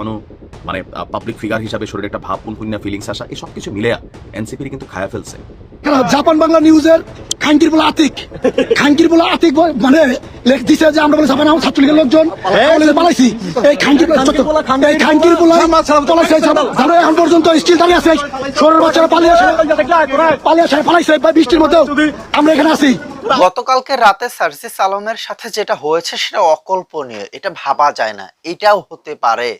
কাঁপানো মানে public figure হিসাবে শরীরে একটা ভাব পুনপুন্যা ফিলিংস আসা এই সব কিছু মিলে এনসিপির কিন্তু খায়া ফেলছে। জাপান বাংলা নিউজের খাঙ্কির বলে আতিক। খাঙ্কির বলে আতিক মানে লেখ দিছে যে আমরা বলে জাপান আমার ছাত্রলীগের লোকজন। কলেজে পালাইছি। এই খাঙ্কির বলে এই খাঙ্কির বলে এখন পর্যন্ত স্টিল দাঁড়িয়ে আছে। শহরের বাচ্চারা পালিয়ে আসে। পালিয়ে আসে পালাইছে। বৃষ্টির মধ্যেও আমরা এখানে আছি। গতকালকে রাতে সার্জিস আলমের সাথে যেটা হয়েছে সেটা অকল্পনীয়। এটা ভাবা যায় না। এটাও হতে পারে।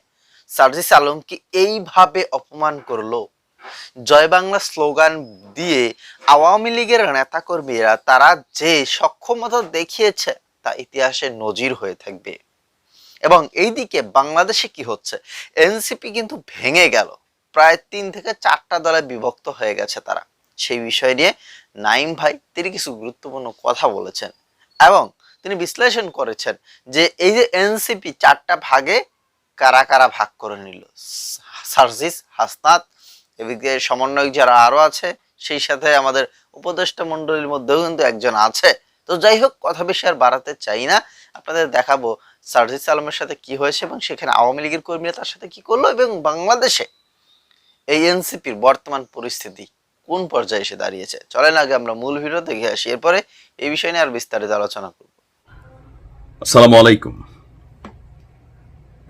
সার্জিস আলম কি এইভাবে অপমান করল। জয় বাংলা স্লোগান দিয়ে আওয়ামী লীগের নেতাকর্মীরা তারা যে সক্ষমতা দেখিয়েছে, তা ইতিহাসে নজির হয়ে থাকবে। এবং এইদিকে বাংলাদেশে কি হচ্ছে? এনসিপি কিন্তু ভেঙে গেল। প্রায় তিন থেকে চারটা দলে বিভক্ত হয়ে গেছে তারা। সেই বিষয় নিয়ে নাইম ভাই, তিনি কিছু গুরুত্বপূর্ণ কথা বলেছেন। এবং তিনি বিশ্লেষণ করেছেন যে এই যে এনসিপি চারটা ভাগে কারা কারা ভাগ করে নিল? সার্জিস, হাসনাত, এদিকে সমন্বয়ক যারা আরও আছে, সেই সাথে আমাদের উপদেষ্টা মণ্ডলীর মধ্যেও কিন্তু একজন আছে। তো যাই হোক, কথা বেশি আর বাড়াতে চাই না। আপনাদের দেখাবো সার্জিস আলমের সাথে কি হয়েছে এবং সেখানে আওয়ামী লীগের কর্মীরা তার সাথে কি করল এবং বাংলাদেশে এই এনসিপির বর্তমান পরিস্থিতি কোন পর্যায়ে এসে দাঁড়িয়েছে? চলেন আগে আমরা মূল ভিডিও দেখে আসি। এরপরে এই বিষয় নিয়ে আর বিস্তারিত আলোচনা করব। আসসালামু আলাইকুম।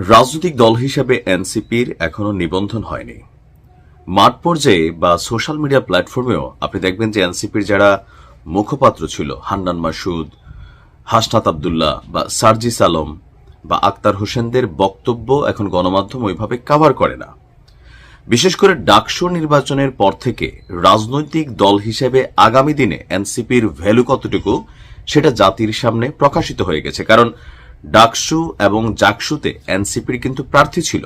রাজনৈতিক দল হিসেবে এনসিপির এখনও নিবন্ধন হয়নি। মাঠ পর্যায়ে বা সোশ্যাল মিডিয়া প্ল্যাটফর্মেও আপনি দেখবেন যে এনসিপির যারা মুখপাত্র ছিল, হান্নান মাসুদ, হাসনাত আবদুল্লাহ বা সার্জিস আলম বা আক্তার হোসেনদের বক্তব্য এখন গণমাধ্যম ওইভাবে কাভার করে না। বিশেষ করে ডাকসু নির্বাচনের পর থেকে রাজনৈতিক দল হিসেবে আগামী দিনে এনসিপির ভ্যালু কতটুকু সেটা জাতির সামনে প্রকাশিত হয়ে গেছে। কারণ ডাকসু এবং জাকসুতে এনসিপির কিন্তু প্রার্থী ছিল।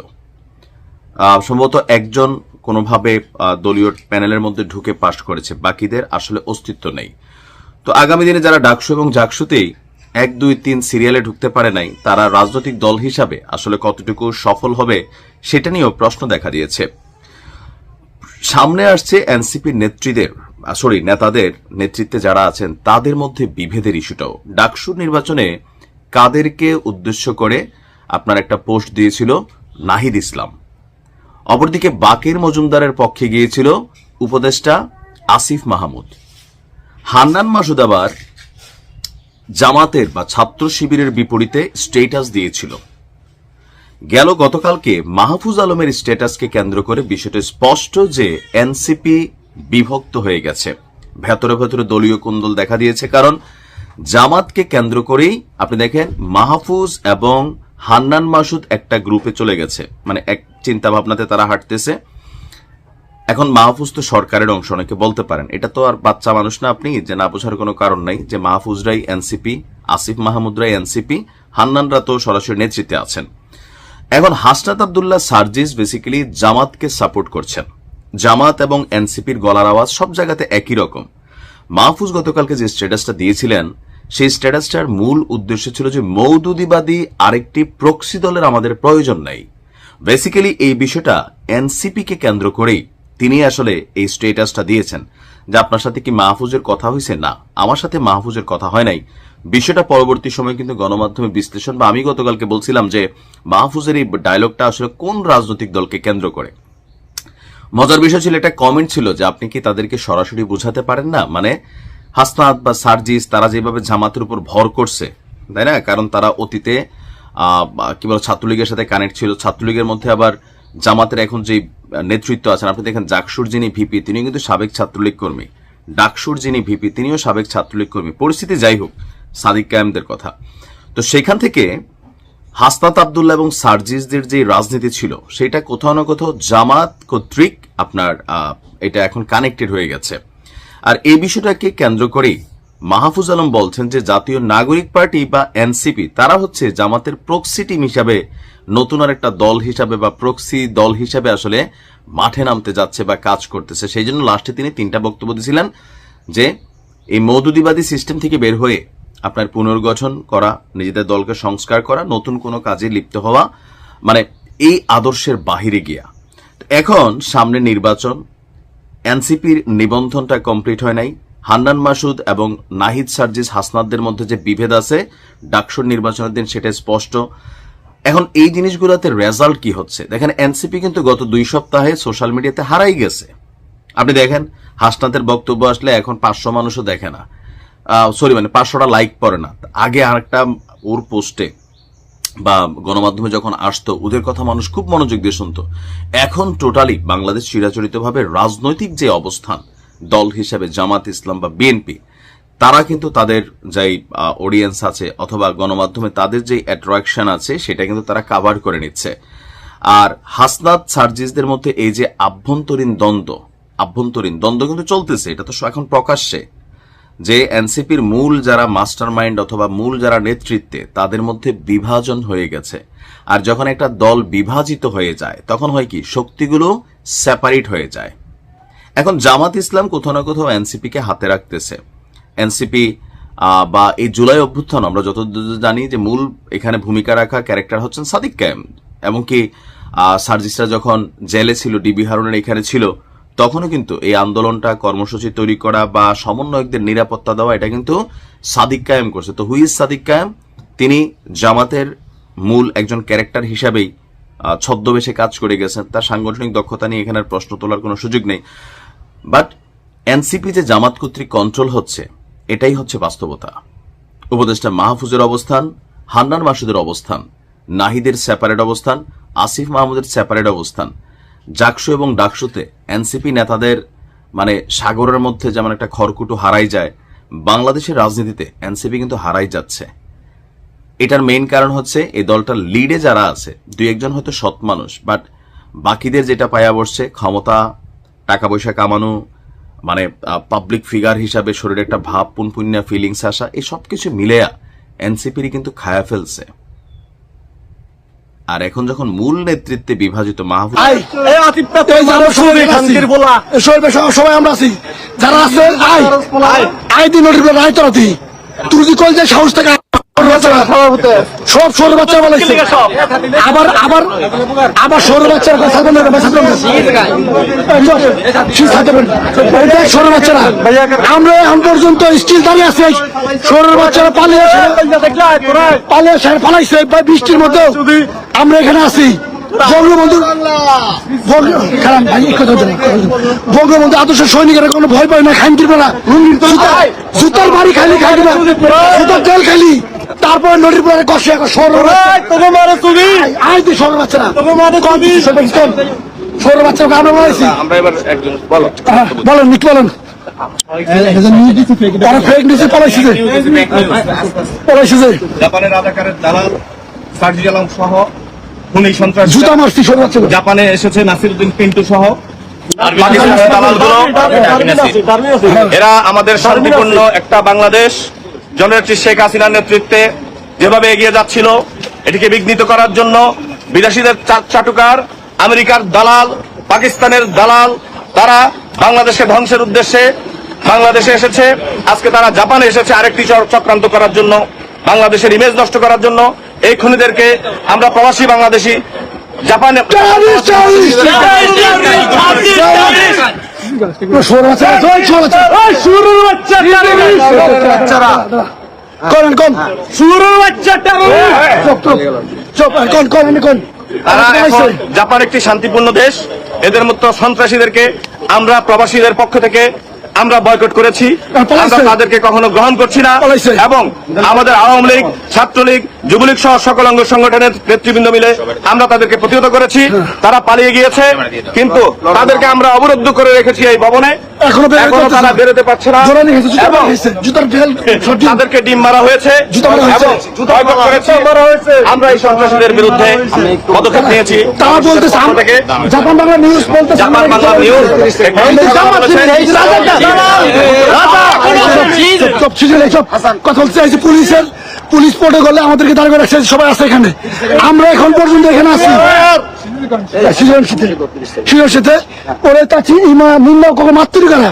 সম্ভবত একজন কোনোভাবে দলীয় প্যানেলের মধ্যে ঢুকে পাশ করেছে। বাকিদের আসলে অস্তিত্ব নেই। তো আগামী দিনে যারা ডাকসু এবং জাকসুতেই এক, দুই, তিন সিরিয়ালে ঢুকতে পারে নাই, তারা রাজনৈতিক দল হিসাবে আসলে কতটুকু সফল হবে সেটা নিয়েও প্রশ্ন দেখা দিয়েছে। সামনে আসছে এনসিপির নেত্রীদের সরি, নেতাদের নেতৃত্বে যারা আছেন, তাদের মধ্যে বিভেদের ইস্যুটাও। ডাকসুর নির্বাচনে কাদেরকে উদ্দেশ্য করে আপনার একটা পোস্ট দিয়েছিল, নাহিদ ইসলাম। অপরদিকে বাকের মজুমদারের পক্ষে গিয়েছিল উপদেষ্টা আসিফ মাহমুদ। হান্নান মাসুদ আবার জামাতের বা ছাত্র শিবিরের বিপরীতে স্টেটাস দিয়েছিল। গেল গতকালকে মাহফুজ আলমের স্ট্যাটাসকে কেন্দ্র করে বিষয়টা স্পষ্ট যে এনসিপি বিভক্ত হয়ে গেছে। ভেতরে ভেতরে দলীয় কুন্দল দেখা দিয়েছে, কারণ জামাতকে কেন্দ্র করেই আপনি দেখেন মাহফুজ এবং হান্নান মাসুদ একটা গ্রুপে চলে গেছে। মানে এক চিন্তা ভাবনাতে তারা হাঁটতেছে। এখন মাহফুজ তো সরকারের অংশ, অনেকে বলতে পারেন। এটা তো আর বাচ্চা মানুষ না আপনি, যে না বোঝার কোনো কারণ নাই যে মাহফুজরাই এনসিপি, আসিফ মাহমুদরাই এনসিপি, হান্নানরা তো সরাসরি নেতৃত্বে আছেন। এখন হাসনাত আবদুল্লাহ সার্জিস বেসিক্যালি জামাতকে সাপোর্ট করছেন। জামাত এবং এনসিপির গলার আওয়াজ সব জায়গাতে একই রকম। মাহফুজ গতকালকে যে স্ট্যাটাসটা দিয়েছিলেন, সেই স্ট্যাটাসটার মূল উদ্দেশ্য ছিল যে মৌদুদিবাদী আরেকটি প্রক্সি দলের আমাদের প্রয়োজন নাই। বেসিক্যালি এই বিষয়টা এনসিপি কে কেন্দ্র করেই তিনি আসলে এই স্টেটাসটা দিয়েছেন। যে আপনার সাথে কি মাহফুজের কথা হয়েছে? না, আমার সাথে মাহফুজের কথা হয় নাই। বিষয়টা পরবর্তী সময় কিন্তু গণমাধ্যমে বিশ্লেষণ বা আমি গতকালকে বলছিলাম যে মাহফুজের এই ডায়লগটা আসলে কোন রাজনৈতিক দলকে কেন্দ্র করে? মজার বিষয় ছিল, একটা কমেন্ট ছিল যে আপনি কি তাদেরকে সরাসরি বোঝাতে পারেন না? মানে হাসনাত বা সার্জিস তারা যেভাবে জামাতের উপর ভর করছে, তাই না? কারণ তারা অতীতে কি বল, ছাত্রলীগের সাথে কানেক্ট ছিল। ছাত্রলীগের মধ্যে আবার জামাতের এখন যে নেতৃত্ব আছেন, আপনি দেখেন জাকসুর যিনি ভিপি তিনি কিন্তু সাবেক ছাত্রলীগ কর্মী। ডাকসুর যিনি ভিপি তিনিও সাবেক ছাত্রলীগ কর্মী। পরিস্থিতি যাই হোক, সাদিক কায়েমদের কথা। তো সেখান থেকে হাসনাত আবদুল্লাহ এবং সার্জিসদের যে রাজনীতি ছিল, সেটা কোথাও না কোথাও জামাত কর্তৃক আপনার এটা এখন কানেক্টেড হয়ে গেছে। আর এই বিষয়টাকে কেন্দ্র করেই মাহফুজ আলম বলছেন যে জাতীয় নাগরিক পার্টি বা এনসিপি, তারা হচ্ছে জামাতের প্রক্সি টিম হিসাবে নতুন আর একটা দল হিসাবে বা প্রক্সি দল হিসাবে আসলে মাঠে নামতে যাচ্ছে বা কাজ করতেছে। সেই জন্য লাস্টে তিনি তিনটা বক্তব্য দিয়েছিলেন যে এই মৌদুদিবাদী সিস্টেম থেকে বের হয়ে আপনার পুনর্গঠন করা, নিজেদের দলকে সংস্কার করা, নতুন কোনো কাজে লিপ্ত হওয়া মানে এই আদর্শের বাহিরে গিয়া। এখন সামনে নির্বাচন। এনসিপির নিবন্ধনটা কমপ্লিট হয় নাই। হান্নান মাসুদ এবং নাহিদ সার্জিস হাসনাদদের মধ্যে যে বিভেদ আছে, ডাকসুর নির্বাচনের দিন সেটা স্পষ্ট। এখন এই জিনিসগুলোতে রেজাল্ট কি হচ্ছে? দেখেন, এনসিপি কিন্তু গত দুই সপ্তাহে সোশ্যাল মিডিয়াতে হারাই গেছে। আপনি দেখেন, হাসনাতের বক্তব্য আসলে এখন পাঁচশো মানুষও দেখে না। সরি মানে পাঁচশোটা লাইক পড়ে না। আগে আরেকটা ওর পোস্টে বা গণমাধ্যমে যখন আসতো, ওদের কথা মানুষ খুব মনোযোগ দিয়ে শুনতো। এখন টোটালি বাংলাদেশ চিরাচরিতভাবে রাজনৈতিক যে অবস্থান, দল হিসেবে জামাত ইসলাম বা বিএনপি, তারা কিন্তু তাদের যেই অডিয়েন্স আছে অথবা গণমাধ্যমে তাদের যে অ্যাট্রাকশন আছে, সেটা কিন্তু তারা কাভার করে নিচ্ছে। আর হাসনাত সার্জিসদের মধ্যে এই যে আভ্যন্তরীণ দ্বন্দ্ব আভ্যন্তরীণ দ্বন্দ্ব কিন্তু চলতেছে, এটা তো এখন প্রকাশ্যে। যে এনসিপির মূল যারা মাস্টার মাইন্ড অথবা মূল যারা নেতৃত্বে, তাদের মধ্যে বিভাজন হয়ে গেছে। আর যখন একটা দল বিভাজিত হয়ে যায়, তখন হয় কি? শক্তিগুলো সেপারেট হয়ে যায়। এখন জামাত ইসলাম কোথাও না কোথাও এনসিপি কে হাতে রাখতেছে। এনসিপি বা এই জুলাই অভ্যুত্থান, আমরা যতদূর জানি যে মূল এখানে ভূমিকা রাখা ক্যারেক্টার হচ্ছেন সাদিক কায়েম। এমনকি সার্জিসরা যখন জেলে ছিল ডিবি হারুনের এখানে ছিল তখনও কিন্তু এই আন্দোলনটা কর্মসূচি তৈরি করা বা সমন্বয়কদের নিরাপত্তা দেওয়া, এটা কিন্তু সাদিক কায়েম করছে। তো হুইজ সাদিক কায়েম? তিনি জামাতের মূল একজন ক্যারেক্টার হিসাবেই ছদ্মবেশে কাজ করে গেছেন। তার সাংগঠনিক দক্ষতা নিয়ে এখানে প্রশ্ন তোলার কোনো সুযোগ নেই। বাট এনসিপি যে জামাত কর্তৃক কন্ট্রোল হচ্ছে, এটাই হচ্ছে বাস্তবতা। উপদেষ্টা মাহফুজের অবস্থান, হান্নান মাসুদের অবস্থান, নাহিদের সেপারেট অবস্থান, আসিফ মাহমুদের সেপারেট অবস্থান। জাকসু এবং ডাকসুতে এনসিপি নেতাদের মানে সাগরের মধ্যে যেমন একটা খড়কুটো হারাই যায়, বাংলাদেশের রাজনীতিতে এনসিপি কিন্তু হারাই যাচ্ছে। এটার মেইন কারণ হচ্ছে এই দলটার লিডে যারা আছে, দুই একজন হয়তো সৎ মানুষ বাট বাকিদের যেটা পায়া বসছে, ক্ষমতা, টাকা পয়সা কামানো মানে পাবলিক ফিগার হিসাবে শরীরে একটা ভাব, পুনপুন্যা ফিলিংস আসা, এই সব কিছু মিলেয়া এনসিপির কিন্তু খায়া ফেলছে। আর এখন যখন মূল নেতৃত্বে বিভাজিত মাহবুব আই এই যে আমরা সবাই আছি। এই সবাই সবাই- সবাই আমরা আছি। যারা আছে আই আই দিন নোটিস আই তুই যদি কল যে সাহস থেকে সব সৌর বাচ্চা বলেছে আবার আবার আবার সৌর বাচ্চার কথা বলে সৌর বাচ্চারা। আমরা এখন পর্যন্ত স্টিল দাঁড়িয়ে আছি। সৌর বাচ্চারা পালিয়ে পালিয়ে সার ফালাইছে বৃষ্টির মধ্যে আমরা এখানে আছি। বঙ্গবন্ধু না, না। বঙ্গবন্ধু আদর্শ সৈনিকেরা কোনো ভয় পায় না বেলা জুতা- জুতার বাড়ি খালি খাই না। জুতার তেল খালি তারপরে নদীর পরে কষে এখন তুই আমরা বলেছি আমরা এবার একজন বলো। বলেন নিক বলেন। তারা ফেক নিউজে পলাইছে পলাইছে জাপানের রাজাকারের দালাল সার্জি আলম সহ খুনি সন্ত্রাস জুতা মারছি সর বাচ্চা জাপানে এসেছে নাসিরউদ্দিন পিন্টু সহ। এরা আমাদের শান্তিপূর্ণ একটা বাংলাদেশ। জননেত্রী শেখ হাসিনার নেতৃত্বে যেভাবে এগিয়ে যাচ্ছিল এটিকে বিঘ্নিত করার জন্য বিদেশিদের চাটুকার আমেরিকার দালাল পাকিস্তানের দালাল তারা বাংলাদেশকে ধ্বংসের উদ্দেশ্যে বাংলাদেশে এসেছে। আজকে তারা জাপানে এসেছে আরেকটি চর- চক্রান্ত করার জন্য বাংলাদেশের ইমেজ নষ্ট করার জন্য। এই খুনিদেরকে আমরা প্রবাসী বাংলাদেশি জাপানে বাচ্চা কোন কোন কোন তারা। এখন জাপান একটি শান্তিপূর্ণ দেশ। এদের মতো সন্ত্রাসীদেরকে আমরা প্রবাসীদের পক্ষ থেকে আমরা বয়কট করেছি। আমরা তাদেরকে কখনো গ্রহণ করছি না। এবং আমাদের আওয়ামী লীগ ছাত্রলীগ যুবলীগ সহ সকল অঙ্গ সংগঠনের নেতৃবৃন্দ মিলে আমরা তাদেরকে প্রতিহত করেছি। তারা পালিয়ে গিয়েছে। কিন্তু তাদেরকে আমরা অবরুদ্ধ করে রেখেছি এই ভবনে। এখনও তারা বেরোতে পারছে না। তাদেরকে ডিম মারা হয়েছে। আমরা এই সন্ত্রাসীদের বিরুদ্ধে পদক্ষেপ নিয়েছি। তারা বলতেছে জাপান বাংলা নিউজ বলতেছে জাপান বাংলা নিউজ বলছি। কথা বলতে পুলিশের পুলিশ প্রোটোকলে আমাদেরকে দাঁড় করে রাখছে, সবাই আছে এখানে। আমরা এখন পর্যন্ত এখানে আছি। সিজন শীতে ওরে চাচ্ছি ইমা কখন মাতৃ করা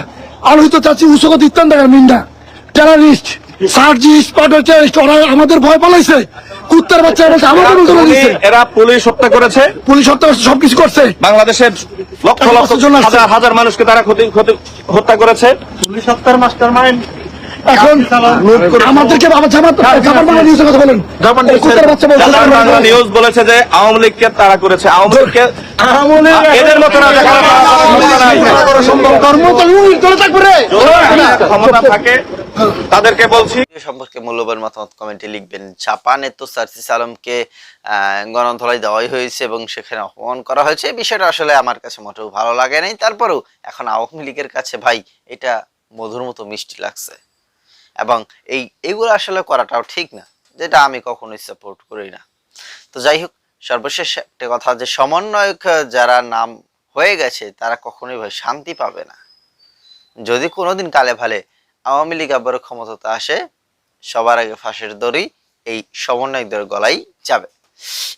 আলোহিত ইত্যান টাকার মিন্ডা। টেরারিস্ট সার্জিস্ট পাউডার টেরারিস্ট ওরা আমাদের ভয় পালাইছে। কুত্তার বাচ্চা আমাদের এরা পুলিশ হত্যা করেছে। পুলিশ হত্যা করছে, সবকিছু করছে। বাংলাদেশের লক্ষ লক্ষ? হাজার হাজার মানুষকে তারা ক্ষতি হত্যা করেছে। পুলিশ হত্যার মাস্টার মাইন্ড এখন আমাদেরকে জাপান বাংলা নিউজের কথা বলেন এই কুত্তার বাচ্চা বলছে Japan Japan Bangla Bangla news বলেছে যে আওয়ামী লীগকে তারা করেছে আওয়ামী লীগকে এদের মতো না ক্ষমতা নাই। ধর্ম তো উনি দলে থাকবে রে যদি ক্ষমতা থাকে তাদেরকে বলছি সম্পর্কে মূল্যবান মতামত কমেন্টে লিখবেন জাপানে তো সার্সিস আলমকে গণধলাই দেওয়াই হয়েছে এবং সেখানে অপমান করা হয়েছে এই বিষয়টা আসলে আমার কাছে মোটেও ভালো লাগে নাই তারপরেও এখন আওয়ামী লীগের কাছে ভাই এটা মধুর মতো মিষ্টি লাগছে এবং এই, এগুলো আসলে করাটাও ঠিক না, যেটা আমি কখনোই সাপোর্ট করি না। তো যাই হোক, সর্বশেষ একটা কথা যে সমন্বয়ক যারা নাম হয়ে গেছে, তারা কখনোই ভাই শান্তি পাবে না। যদি কোনোদিন কালে ভালে আওয়ামী লীগ আবারও ক্ষমতাতে আসে, সবার আগে ফাঁসের দড়ি এই সমন্বয়কদের গলাই যাবে।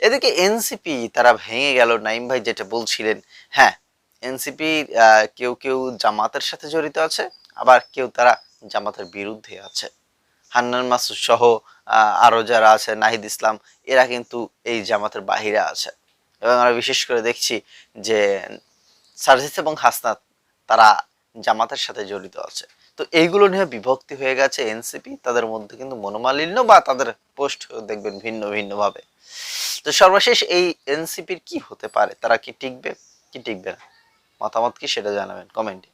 এদিকে এনসিপি, তারা ভেঙে গেল, নাইম ভাই যেটা বলছিলেন হ্যাঁ এনসিপি কেউ কেউ জামাতের সাথে জড়িত আছে, আবার কেউ তারা জামাতের বিরুদ্ধে আছে। হান্নান মাসুদ সহ আহ, আরও যারা আছে নাহিদ ইসলাম এরা কিন্তু এই জামাতের বাহিরে আছে। এবং আমরা বিশেষ করে দেখছি যে সার্জিস এবং হাসনাত তারা জামাতের সাথে জড়িত আছে। তো এইগুলো নিয়ে বিভক্তি হয়ে গেছে এনসিপি তাদের মধ্যে কিন্তু মনোমালিন্য বা তাদের পোস্ট দেখবেন ভিন্ন ভিন্ন ভাবে তো সর্বশেষ এই এনসিপির কি হতে পারে? তারা কি টিকবে? কি টিকবে না? মতামত কি সেটা জানাবেন কমেন্টে।